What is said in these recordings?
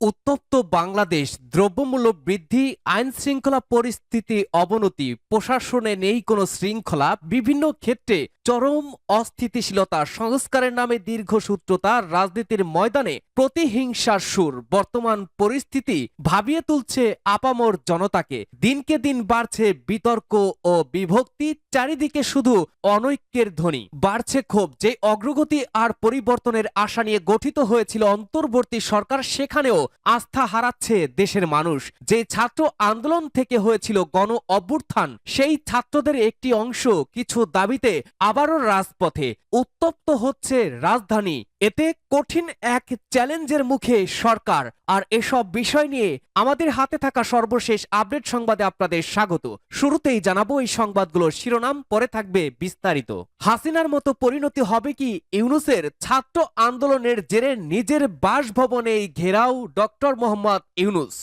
উত্তপ্ত বাংলাদেশ দ্রব্যমূল্য বৃদ্ধি আইন শৃঙ্খলা পরিস্থিতি অবনতি প্রশাসনে নেই কোনো শৃঙ্খলা বিভিন্ন ক্ষেত্রে চরম অস্থিতিশীলতা সংস্কারের নামে দীর্ঘসূত্রতা রাজনীতির ময়দানে প্রতিহিংসার সুর। বর্তমান পরিস্থিতি ভাবিয়ে তুলছে আপামর জনতাকে। দিনকে দিন বাড়ছে বিতর্ক ও বিভক্তি, চারিদিকে শুধু অনৈক্যের ধ্বনি। বাড়ছে ক্ষোভ, যে অগ্রগতি আর পরিবর্তনের আশা নিয়ে গঠিত হয়েছিল অন্তর্বর্তী সরকার, সেখানেও আস্থা হারাচ্ছে দেশের মানুষ। যে ছাত্র আন্দোলন থেকে হয়েছিল গণ অভ্যুত্থান, সেই ছাত্রদের একটি অংশ কিছু দাবিতে আবারও রাজপথে উত্তপ্ত হচ্ছে রাজধানী। এতে কঠিন এক চ্যালেঞ্জের মুখে সরকার। আর এসব বিষয় নিয়ে আমাদের হাতে থাকা সর্বশেষ আপডেট সংবাদে আপনাদের স্বাগত। শুরুতেই জানাব এই সংবাদগুলোর শিরোনাম, পরে থাকবে বিস্তারিত। হাসিনার মতো পরিণতি হবে কি ইউনুসের ছাত্র আন্দোলনের জেরে নিজের বাসভবনে ঘেরাও ডক্টর মোহাম্মদ ইউনুস?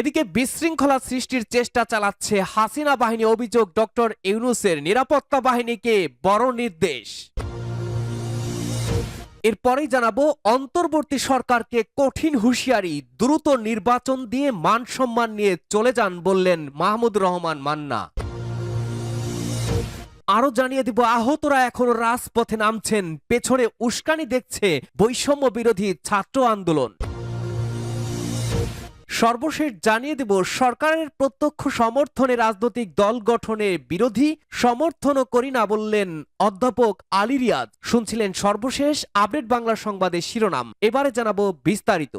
এদিকে বিশৃঙ্খলা সৃষ্টির চেষ্টা চালাচ্ছে হাসিনা বাহিনী, অভিযোগ ডক্টর ইউনুসের নিরাপত্তা বাহিনীকে বড় নির্দেশ। এরপরেই জানাব, অন্তর্বর্তী সরকারকে কঠিন হুঁশিয়ারি, দ্রুত নির্বাচন দিয়ে মান সম্মান নিয়ে চলে যান বললেন মাহমুদ রহমান মান্না। আরও জানিয়ে দিব, আহতরা এখনও রাজপথে নামছেন, পেছনে উস্কানি দেখছে বৈষম্য বিরোধী ছাত্র আন্দোলন। সর্বশেষ জানিয়ে দেব, সরকারের প্রত্যক্ষ সমর্থনে রাজনৈতিক দল গঠনে বিরোধী সমর্থনও করি না বললেন অধ্যাপক আলী রিয়াদ। শুনছিলেন সর্বশেষ আপডেট বাংলা সংবাদের শিরোনাম। এবারে জানাব বিস্তারিত।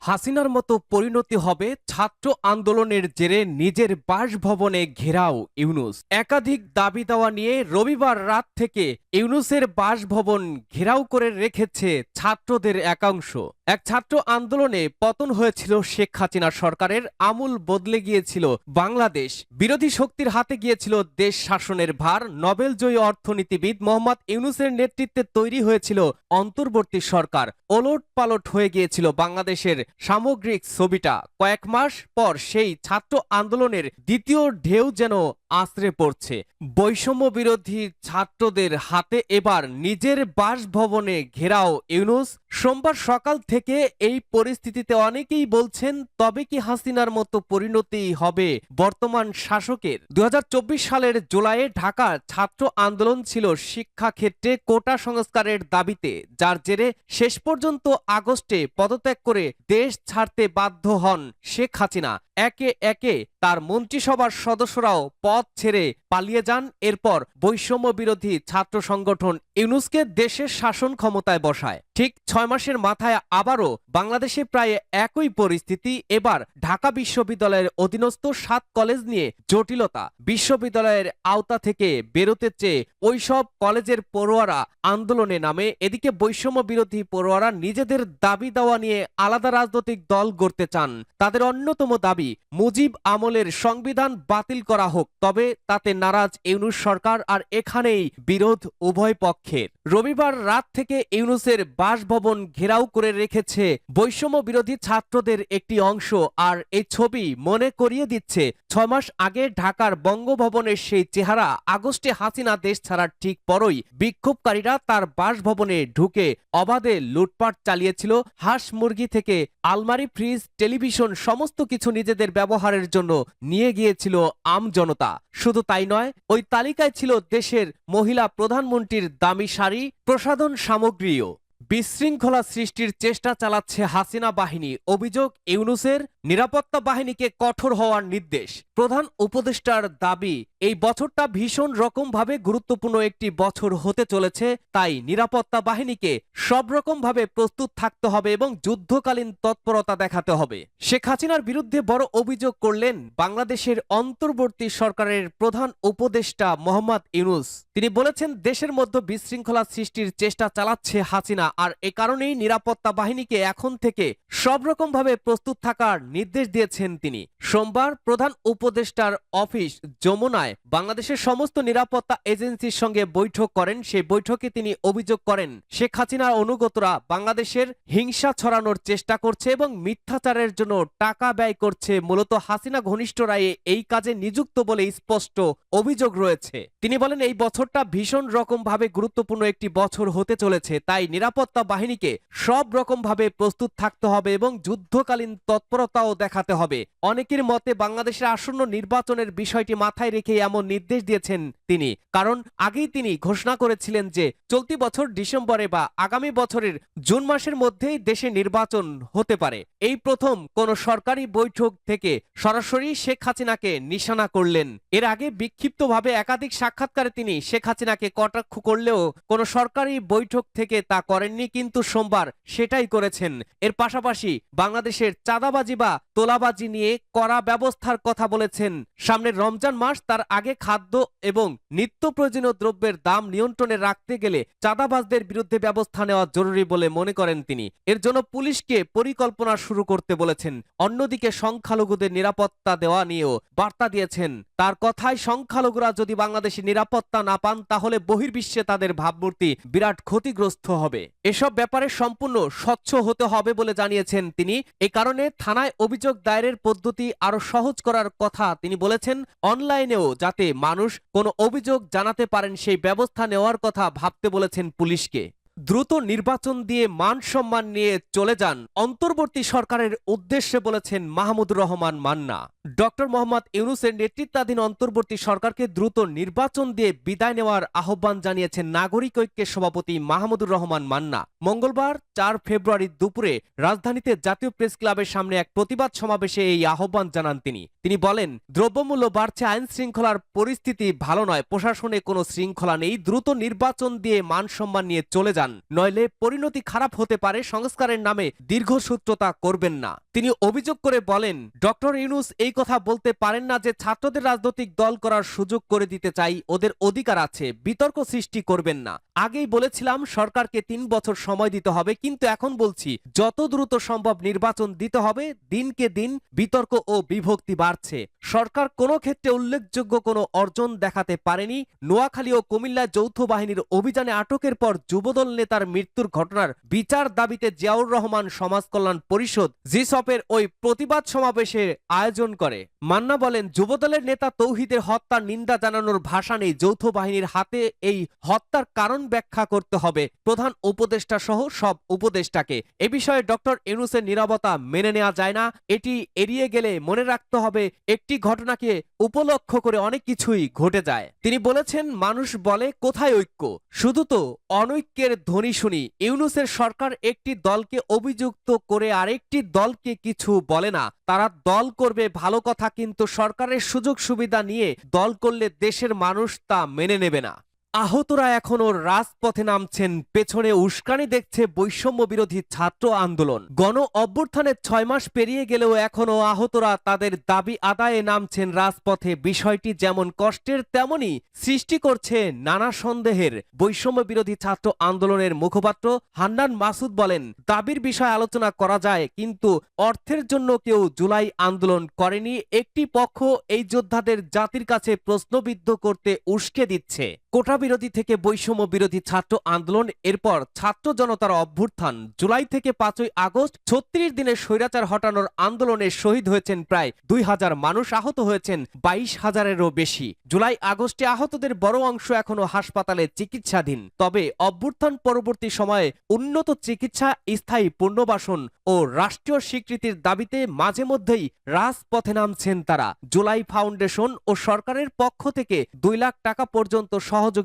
হাসিনার মতো পরিণতি হবে ছাত্র আন্দোলনের জেরে নিজের বাসভবনে ঘেরাও ইউনুস। একাধিক দাবি দেওয়া নিয়ে রবিবার রাত থেকে ইউনুসের বাসভবন ঘেরাও করে রেখেছে ছাত্রদের একাংশ। এক ছাত্র আন্দোলনে পতন হয়েছিল শেখ হাসিনা সরকারের, আমূল বদলে গিয়েছিল বাংলাদেশ। বিরোধী শক্তির হাতে গিয়েছিল দেশ শাসনের ভার। নোবেলজয়ী অর্থনীতিবিদ মোহাম্মদ ইউনুসের নেতৃত্বে তৈরি হয়েছিল অন্তর্বর্তী সরকার। ওলট পালট হয়ে গিয়েছিল বাংলাদেশের সামগ্রিক ছবিটা। কয়েক মাস পর সেই ছাত্র আন্দোলনের দ্বিতীয় ঢেউ যেন আশ্রে পড়ছে। বৈষম্য বিরোধী ছাত্রদের হাতে এবার নিজের বাসভবনে ঘেরাও ইউনুস। সোমবার সকাল থেকে এই পরিস্থিতিতে অনেকেই বলছেন, তবে কি হাসিনার মতো পরিণতি হবে? বর্তমান শাসকের। দু হাজার চব্বিশ সালের জুলাইয়ে ঢাকার ছাত্র আন্দোলন ছিল শিক্ষাক্ষেত্রে কোটা সংস্কারের দাবিতে। যার জেরে শেষ পর্যন্ত আগস্টে পদত্যাগ করে দেশ ছাড়তে বাধ্য হন শেখ হাসিনা একে একে তার মন্ত্রিসভার সদস্যরাও পদ ছেড়ে পালিয়ে যান। এরপর বৈষম্য বিরোধী ছাত্র সংগঠন ইউনুসকে দেশের শাসন ক্ষমতায় বসায়। ঠিক ছয় মাসের মাথায় আবারও বাংলাদেশে প্রায় একই পরিস্থিতি। এবার ঢাকা বিশ্ববিদ্যালয়ের অধীনস্থ সাত কলেজ নিয়ে জটিলতা। বিশ্ববিদ্যালয়ের আওতা থেকে বেরোতে চেয়ে ওইসব কলেজের পড়ুয়ারা আন্দোলনে নামে। এদিকে বৈষম্য বিরোধী পড়ুয়ারা নিজেদের দাবি দেওয়া নিয়ে আলাদা রাজনৈতিক দল গড়তে চান। তাদের অন্যতম দাবি মুজিব আমলের সংবিধান বাতিল করা হোক, তবে তাতে নারাজ ইউনুস সরকার আর এখানেই বিরোধ উভয় পক্ষের। রবিবার রাত থেকে ইউনুসের বাসভবন ঘেরাও করে রেখেছে বৈষম্য বিরোধী ছাত্রদের একটি অংশ আর এই ছবি মনে করিয়ে দিচ্ছে ছয় মাস আগে ঢাকার বঙ্গভবনের সেই চেহারা আগস্টে হাসিনা দেশ ছাড়ার ঠিক পরই বিক্ষোভকারীরা তার বাসভবনে ঢুকে অবাধে লুটপাট চালিয়েছিল, হাঁস মুরগি থেকে আলমারি, ফ্রিজ, টেলিভিশন, সমস্ত কিছু নিজেদের ব্যবহারের জন্য নিয়ে গিয়েছিল আম জনতা। শুধু তাই নয়, ওই তালিকায় ছিল দেশের মহিলা প্রধানমন্ত্রীর দামি শাড়ি, প্রসাধন সামগ্রীও। বিশৃঙ্খলা সৃষ্টির চেষ্টা চালাচ্ছে হাসিনা বাহিনী। অভিযোগ, ইউনুসের নিরাপত্তা বাহিনীকে কঠোর হওয়ার নির্দেশ। প্রধান উপদেষ্টার দাবি, এই বছরটা ভীষণ রকমভাবে গুরুত্বপূর্ণ একটি বছর হতে চলেছে, তাই নিরাপত্তা বাহিনীকে সব রকম ভাবে প্রস্তুত থাকতে হবে এবং যুদ্ধকালীন তৎপরতা দেখাতে হবে। শেখ হাসিনার বিরুদ্ধে বড় অভিযোগ করলেন বাংলাদেশের অন্তর্বর্তী সরকারের প্রধান উপদেষ্টা মোহাম্মদ ইউনুস। তিনি বলেছেন, দেশের মধ্যে বিশৃঙ্খলা সৃষ্টির চেষ্টা চালাচ্ছে হাসিনা, আর এ কারণেই নিরাপত্তা বাহিনীকে এখন থেকে সব রকম ভাবে প্রস্তুত থাকার নির্দেশ দিয়েছেন তিনি। সোমবার প্রধান উপদেষ্টার অফিস যমুনায় বাংলাদেশের সমস্ত নিরাপত্তা এজেন্সির সঙ্গে বৈঠক করেন। সেই বৈঠকে তিনি অভিযোগ করেন, শেখ হাসিনার অনুগতরা বাংলাদেশের হিংসা ছড়ানোর চেষ্টা করছে এবং মিথ্যাচারের জন্য টাকা ব্যয় করছে। মূলত হাসিনা ঘনিষ্ঠরা এ- এই কাজে নিযুক্ত বলে স্পষ্ট অভিযোগ রয়েছে। তিনি বলেন, এই বছরটা ভীষণ রকম ভাবে গুরুত্বপূর্ণ একটি বছর হতে চলেছে। তাই নিরাপত্তা বাহিনীকে সব রকম ভাবে প্রস্তুত থাকতে হবে এবং যুদ্ধকালীন তৎপরতাও দেখাতে হবে। অনেকের মতে বাংলাদেশের আসন্ন নির্বাচনের বিষয়টি মাথায় রেখে এমন নির্দেশ দিয়েছেন তিনি। কারণ আগেই তিনি ঘোষণা করেছিলেন যে চলতি বছর ডিসেম্বরে বা আগামী বছরের জুন মাসের মধ্যেই দেশে নির্বাচন হতে পারে। এই প্রথম কোন সরকারি বৈঠক থেকে সরাসরি শেখ হাসিনাকে নিশানা করলেন। এর আগে বিক্ষিপ্তভাবে একাধিক সাক্ষাৎকারে তিনি শেখ হাসিনাকে কটাক্ষ করলেও কোন সরকারি বৈঠক থেকে তা করেননি, কিন্তু সোমবার সেটাই করেছেন। এর পাশাপাশি বাংলাদেশের চাঁদাবাজি বা তোলাবাজি নিয়ে কড়া ব্যবস্থার কথা বলেছেন। সামনের রমজান মাস তার আগে খাদ্য এবং নিত্য প্রয়োজনীয় দ্রব্যের দাম নিয়ন্ত্রণে রাখতে গেলে চাঁদাবাজদের বিরুদ্ধে ব্যবস্থা নেওয়া জরুরি বলে মনে করেন তিনি। এর জন্য পুলিশকে পরিকল্পনা শুরু করতে বলেছেন। অন্যদিকে সংখ্যালঘুদের নিরাপত্তা দেওয়া নিয়েও বার্তা দিয়েছেন। তার কথায়, সংখ্যালঘুরা যদি বাংলাদেশে নিরাপত্তা না পান, তাহলে বহির্বিশ্বে তাদের ভাবমূর্তি বিরাট ক্ষতিগ্রস্ত হবে। এসব ব্যাপারে সম্পূর্ণ স্বচ্ছ হতে হবে বলে জানিয়েছেন তিনি। এই কারণে থানায় অভিযোগ দায়েরের পদ্ধতি আরও সহজ করার কথা তিনি বলেছেন, অনলাইনেও যাতে মানুষ কোনো অভিযোগ জানাতে পারেন সেই ব্যবস্থা নেওয়ার কথা ভাবতে বলেছেন পুলিশকে। দ্রুত নির্বাচন দিয়ে মান সম্মান নিয়ে চলে যান অন্তর্বর্তী সরকারের উদ্দেশ্যে বলেছেন মাহমুদুর রহমান মান্না। ডক্টর মোহাম্মদ ইউনুসের নেতৃত্বাধীন অন্তর্বর্তী সরকারকে দ্রুত নির্বাচন দিয়ে বিদায় নেওয়ার আহ্বান জানিয়েছেন নাগরিক ঐক্যের সভাপতি মাহমুদুর রহমান মান্না। মঙ্গলবার, চার ফেব্রুয়ারি দুপুরে রাজধানীতে জাতীয় প্রেস ক্লাবের সামনে এক প্রতিবাদ সমাবেশে এই আহ্বান জানান তিনি। তিনি বলেন, দ্রব্যমূল্য বাড়ছে আইন শৃঙ্খলার পরিস্থিতি ভালো নয়, প্রশাসনে কোনো শৃঙ্খলা নেই, দ্রুত নির্বাচন দিয়ে মান সম্মান নিয়ে চলে যান, নইলে পরিণতি খারাপ হতে পারে, সংস্কারের নামে দীর্ঘসূত্রতা করবেন না। তিনি অভিযোগ করে বলেন, ডক্টর ইউনুস এই কথা বলতে পারেন না যে ছাত্রদের রাজনৈতিক দল করার সুযোগ করে দিতে চাই, ওদের অধিকার আছে, বিতর্ক সৃষ্টি করবেন না। আগেই বলেছিলাম, সরকারকে তিন বছর সময় দিতে হবে, কিন্তু এখন বলছি, যত দ্রুত সম্ভব নির্বাচন দিতে হবে, দিনকে দিন বিতর্ক ও বিভক্তি বাড়ছে। সরকার কোনো ক্ষেত্রে উল্লেখযোগ্য কোনো অর্জন দেখাতে পারেনি। নোয়াখালী ও কুমিল্লায় যৌথ বাহিনীর অভিযানে আটকের পর যুবদল নেতার মৃত্যুর ঘটনার বিচার দাবিতে জিয়াউর রহমান সমাজ কল্যাণ পরিষদ, জিসপের ওই প্রতিবাদ সমাবেশের আয়োজন করে। মান্না বলেন, যুবদলের নেতা তৌহিদের হত্যার নিন্দা জানানোর ভাষা নেই, যৌথ বাহিনীর হাতে এই হত্যার কারণ ব্যাখ্যা করতে হবে। প্রধান উপদেষ্টা সহ সব উপদেষ্টাকে। এ বিষয়ে ডক্টর ইউনুসের নিরাপত্তা মেনে নেওয়া যায় না। এটি এড়িয়ে গেলে মনে রাখতে হবে, একটি ঘটনাকে উপলক্ষ করে অনেক কিছুই ঘটে যায়। তিনি বলেছেন, মানুষ বলে, কোথায় ঐক্য? শুধু তো অনৈক্যের ধ্বনি শুনি। ইউনুসের সরকার একটি দলকে অভিযুক্ত করে আরেকটি দলকে কিছু বলে না। তারা দল করবে, ভালো কথা কিন্তু সরকারের সুযোগ সুবিধা নিয়ে দল করলে দেশের মানুষ তা মেনে নেবে না। আহতরা এখনও রাজপথে নামছেন, পেছনে উস্কানি দেখছে বৈষম্য বিরোধী ছাত্র আন্দোলন। গণ অভ্যুত্থানের ছয় মাস পেরিয়ে গেলেও এখনও আহতরা তাদের দাবি আদায়ে নামছেন রাজপথে। বিষয়টি যেমন কষ্টের তেমনি সৃষ্টি করছে নানা সন্দেহের। বৈষম্য বিরোধী ছাত্র আন্দোলনের মুখপাত্র হান্নান মাসুদ বলেন, দাবির বিষয়ে আলোচনা করা যায়, কিন্তু অর্থের জন্য কেউ জুলাই আন্দোলন করেনি। একটি পক্ষ এই যোদ্ধাদের জাতির কাছে প্রশ্নবিদ্ধ করতে উস্কে দিচ্ছে। কোটা বিরোধী থেকে বৈষম্য বিরোধী ছাত্র আন্দোলন, এরপর ছাত্র জনতার অভ্যুত্থান। জুলাই থেকে পাঁচই আগস্ট ছত্রিশ দিনের স্বৈরাচার হটানোর আন্দোলনে শহীদ হয়েছেন প্রায় দুই হাজার মানুষ, আহত হয়েছেন বাইশ হাজারেরও বেশি। জুলাই আগস্টে আহতদের বড় অংশ এখনও হাসপাতালে চিকিৎসাধীন। তবে অভ্যুত্থান পরবর্তী সময়ে উন্নত চিকিৎসা, স্থায়ী পুনর্বাসন ও রাষ্ট্রীয় স্বীকৃতির দাবিতে মাঝে মধ্যেই রাজপথে নামছেন তারা। জুলাই ফাউন্ডেশন ও সরকারের পক্ষ থেকে দুই লাখ টাকা পর্যন্ত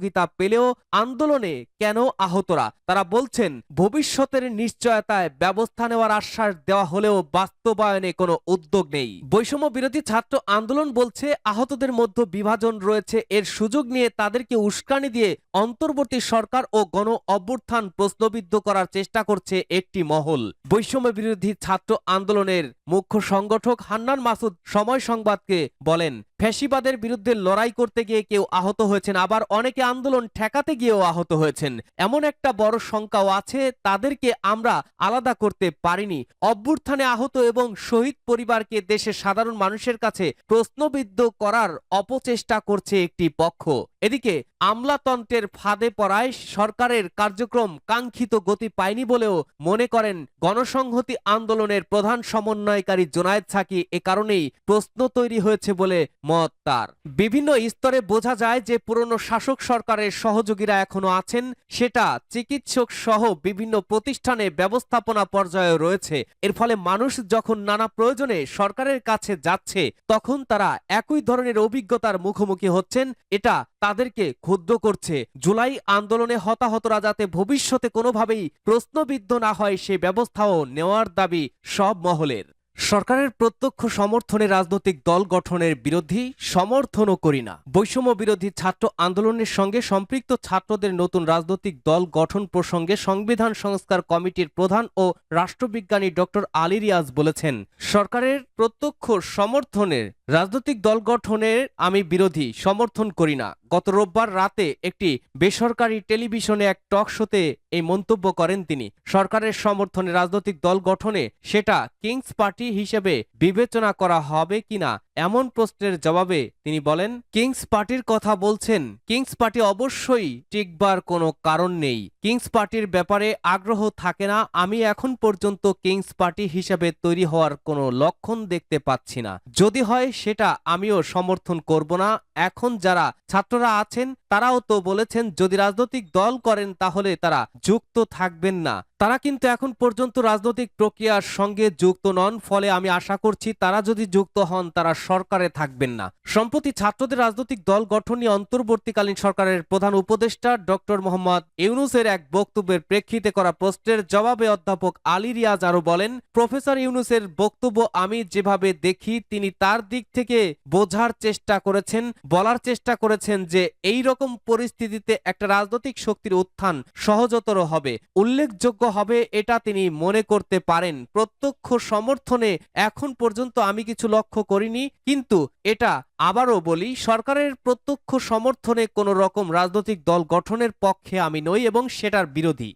সহযোগিতা পেলেও আন্দোলনে কেন আহতরা? তারা বলছেন, ভবিষ্যতের নিশ্চয়তায় ব্যবস্থা নেওয়ার আশ্বাস দেওয়া হলেও বাস্তবায়নে কোনো উদ্যোগ নেই। বৈষম্য বিরোধী ছাত্র আন্দোলন বলছে, আহতদের মধ্যে বিভাজন রয়েছে। এর সুযোগ নিয়ে তাদেরকে উস্কানি দিয়ে অন্তর্বর্তী সরকার ও গণ অভ্যুত্থান প্রশ্নবিদ্ধ করার চেষ্টা করছে একটি মহল। বৈষম্য বিরোধী ছাত্র আন্দোলনের মুখ্য সংগঠক হান্নান মাসুদ সময় সংবাদকে বলেন, ফ্যাসিবাদের বিরুদ্ধে লড়াই করতে গিয়ে কেউ আহত হয়েছেন। আবার অনেকে আন্দোলন ঠেকাতে গিয়েও আহত হয়েছেন। এমন একটা বড় সংখ্যাও আছে, তাদেরকে আমরা আলাদা করতে পারিনি। অভ্যুত্থানে আহত এবং শহীদ পরিবারকে দেশের সাধারণ মানুষের কাছে প্রশ্নবিদ্ধ করার অপচেষ্টা করছে একটি পক্ষ। এদিকে আমলাতন্ত্রের ফাঁদে পড়ায় সরকারের কার্যক্রম কাঙ্ক্ষিত গতি পায়নি বলেও মনে করেন গণসংহতি আন্দোলনের প্রধান সমন্বয়কারী জোনায়েদ সাকি এ কারণেই প্রশ্ন তৈরি হয়েছে বলে মত তার। বিভিন্ন স্তরে বোঝা যায় যে পুরনো শাসক সরকারের সহযোগীরা এখনও আছেন, সেটা চিকিৎসক সহ বিভিন্ন প্রতিষ্ঠানে ব্যবস্থাপনা পর্যায়ে রয়েছে। এর ফলে মানুষ যখন নানা প্রয়োজনে সরকারের কাছে যাচ্ছে, তখন তারা একই ধরনের অভিজ্ঞতার মুখোমুখি হচ্ছেন, এটা তাদেরকে ক্ষুব্ধ করছে। জুলাই আন্দোলনে হতাহতরা যাতে ভবিষ্যতে কোনোভাবেই প্রশ্নবিদ্ধ না হয় সে ব্যবস্থাও নেওয়ার দাবি সব মহলের। সরকারের প্রত্যক্ষ সমর্থনে রাজনৈতিক দল গঠনের বিরোধী সমর্থনও করি না। বৈষম্য বিরোধী ছাত্র আন্দোলনের সঙ্গে সম্পৃক্ত ছাত্রদের নতুন রাজনৈতিক দল গঠন প্রসঙ্গে সংবিধান সংস্কার কমিটির প্রধান ও রাষ্ট্রবিজ্ঞানী ডক্টর আলী রিয়াজ বলেছেন, সরকারের প্রত্যক্ষ সমর্থনের রাজনৈতিক দল গঠনের আমি বিরোধী সমর্থন করি না। গত রোববার রাতে একটি বেসরকারি টেলিভিশনে এক টক শোতে এই মন্তব্য করেন তিনি। সরকারের সমর্থনে রাজনৈতিক দল গঠনে সেটা কিংস পার্টি হিসেবে বিবেচনা করা হবে কিনা এমন প্রশ্নের জবাবে তিনি বলেন, কিংস পার্টির কথা বলছেন, কিংস পার্টি অবশ্যই টিকবার কোনো কারণ নেই। কিংস পার্টির ব্যাপারে আগ্রহ থাকে না। আমি এখন পর্যন্ত কিংস পার্টি হিসেবে তৈরি হওয়ার কোনো লক্ষণ দেখতে পাচ্ছি না। যদি হয় সেটা আমিও সমর্থন করব না। এখন যারা ছাত্ররা আছেন, তারাও তো বলেছেন, যদি রাজনৈতিক দল করেন, তাহলে তারা যুক্ত থাকবেন না। তারা কিন্তু এখন পর্যন্ত রাজনৈতিক প্রক্রিয়ার সঙ্গে যুক্ত নন, ফলে আমি আশা করছি তারা যদি যুক্ত হন, তারা সরকারে থাকবেন না। সম্প্রতি ছাত্রদের রাজনৈতিক দল গঠন নিয়ে অন্তর্বর্তীকালীন সরকারের প্রধান উপদেষ্টা ডক্টর মোহাম্মদ ইউনুসের এক বক্তব্যের প্রেক্ষিতে করা প্রশ্নের জবাবে অধ্যাপক আলী রিয়াজ আরও বলেন, প্রফেসর ইউনুসের বক্তব্য আমি যেভাবে দেখি, তিনি তার দিক থেকে বোঝার চেষ্টা করেছেন, বলার চেষ্টা করেছেন যে এই রকম পরিস্থিতিতে একটা রাজনৈতিক শক্তির উত্থান সহজতর হবে। উল্লেখযোগ্য হবে এটা তিনি মনে করতে পারেন। প্রত্যক্ষ সমর্থনে এখন পর্যন্ত আমি কিছু লক্ষ্য করিনি, কিন্তু এটা আবারও বলি, সরকারের প্রত্যক্ষ সমর্থনে কোনো রকম রাজনৈতিক দল গঠনের পক্ষে আমি নই এবং সেটার বিরোধী।